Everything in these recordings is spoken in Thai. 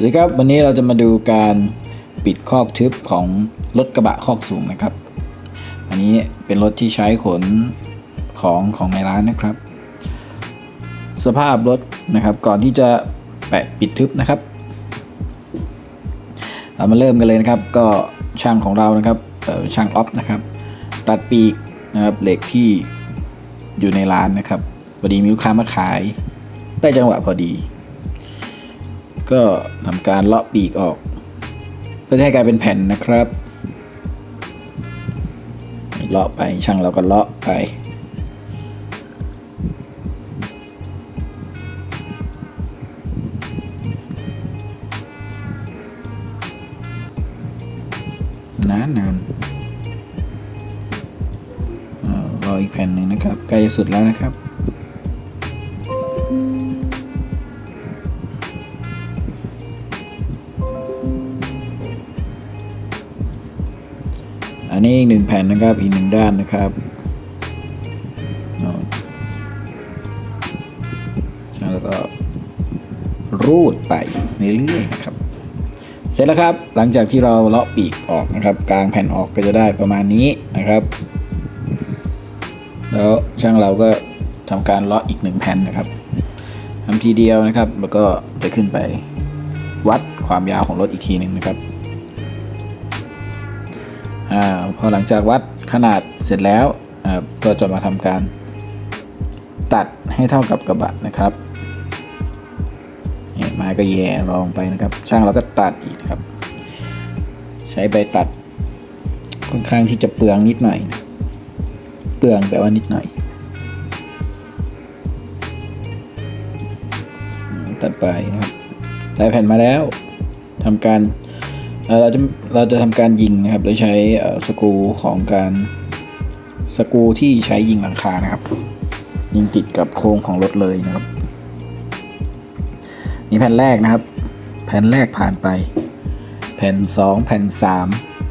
สวัสดีครับวันนี้เราจะมาดูการปิดคอกทึบของรถกระบะคอกสูงนะครับ อันนี้เป็นรถที่ใช้ขนของของในร้านนะครับ สภาพรถนะครับก่อนที่จะแปะปิดทึบนะครับ เรามาเริ่มกันเลยนะครับ ก็ช่างของเรานะครับช่างออฟนะครับ ตัดปีกนะครับเหล็กที่อยู่ในร้านนะครับพอดีมีลูกค้ามาขายได้จังหวะพอดี ก็ทำการเลาะปีกออกเพื่อให้กลายเป็นแผ่นนะครับ เลาะไปช่างเราก็เลาะไป นานนานเอ่อรออีกแผ่นหนึ่งนะครับ ใกล้สุดแล้วนะครับ อันนี้อีกหนึ่งแผ่นนะครับอีกหนึ่งด้านนะครับแล้วก็รูดไปเรื่อยๆนะครับ เสร็จแล้วครับ หลังจากที่เราเลาะปีกออกนะครับ กลางแผ่นออกก็จะได้ประมาณนี้นะครับ แล้วช่างเราก็ทำการเลาะอีกหนึ่งแผ่นนะครับทำทีเดียวนะครับ แล้วก็จะขึ้นไปวัดความยาวของรถอีกทีหนึ่งนะครับ อพอหลังจากวัดขนาดเสร็จแล้วก็จะมาทำการตัดให้เท่ากับกระบะนะครับนี่ยไม้ก็แย่รองไปนะครับ ช่างเราก็ตัดอีกนะครับ ใช้ใบตัดค่อนข้างที่จะเปลืองนิดหน่อยนะเปลืองแต่ว่านิดหน่อย ตัดไปนะครับได้แผ่นมาแล้วทำการ เราจะเราจะทำการยิงนะครับ โดยใช้สกรูของการสกรูที่ใช้ยิงหลังคานะครับ ยิงติดกับโครงของรถเลยนะครับนี่แผ่นแรกนะครับ แผ่นแรกผ่านไป แผ่นสองแผ่นสาม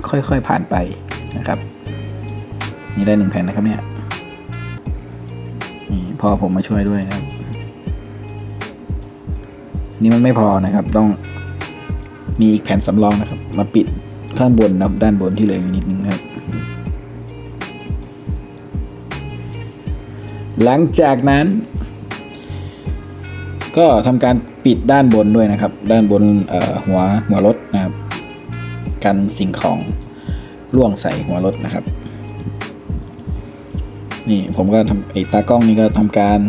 ค่อยๆผ่านไปนะครับ นี่ได้หนึ่งแผ่นนะครับเนี่ยนี่พ่อผมมาช่วยด้วยนะครับ นี่มันไม่พอนะครับต้อง มีอีกแผ่นสำรองนะครับ มาปิดข้างบนนะครับด้านบนที่เหลืออยู่นิดนึงครับ หลังจากนั้น ก็ทำการปิดด้านบนด้วยนะครับ ด้านบนหัวหัวรถนะครับ กันสิ่งของล่วงใส่หัวรถนะครับ นี่ผมก็ทำไอ้ตากล้องนี่ก็ทำการ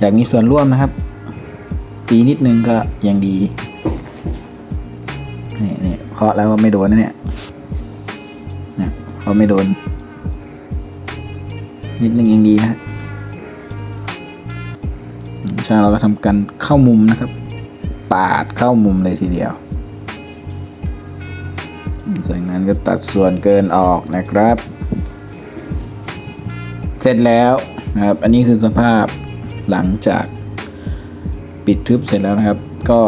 อยากมีส่วนร่วมนะครับ ตีนิดนึงก็ยังดี นี่นี่เคาะแล้วก็ไม่โดนนะเนี่ยเนี่ยเคาไม่โดน นิดนึงยังดีนะฮะอืมช่าเราก็ทำการเข้ามุมนะครับ ปาดเข้ามุมเลยทีเดียวจากนั้นก็ตัดส่วนเกินออกนะครับ เสร็จแล้วนะครับ อันนี้คือสภาพหลังจากปิดทึบเสร็จแล้วนะครับ ก็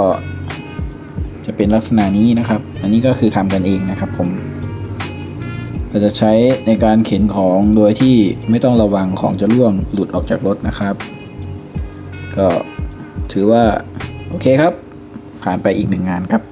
จะเป็นลักษณะนี้นะครับ อันนี้ก็คือทำกันเองนะครับผมเราจะใช้ในการเข็นของโดยที่ไม่ต้องระวังของจะร่วงหลุดออกจากรถนะครับ ก็ถือว่า โอเคครับ ผ่านไปอีกหนึ่งงานครับ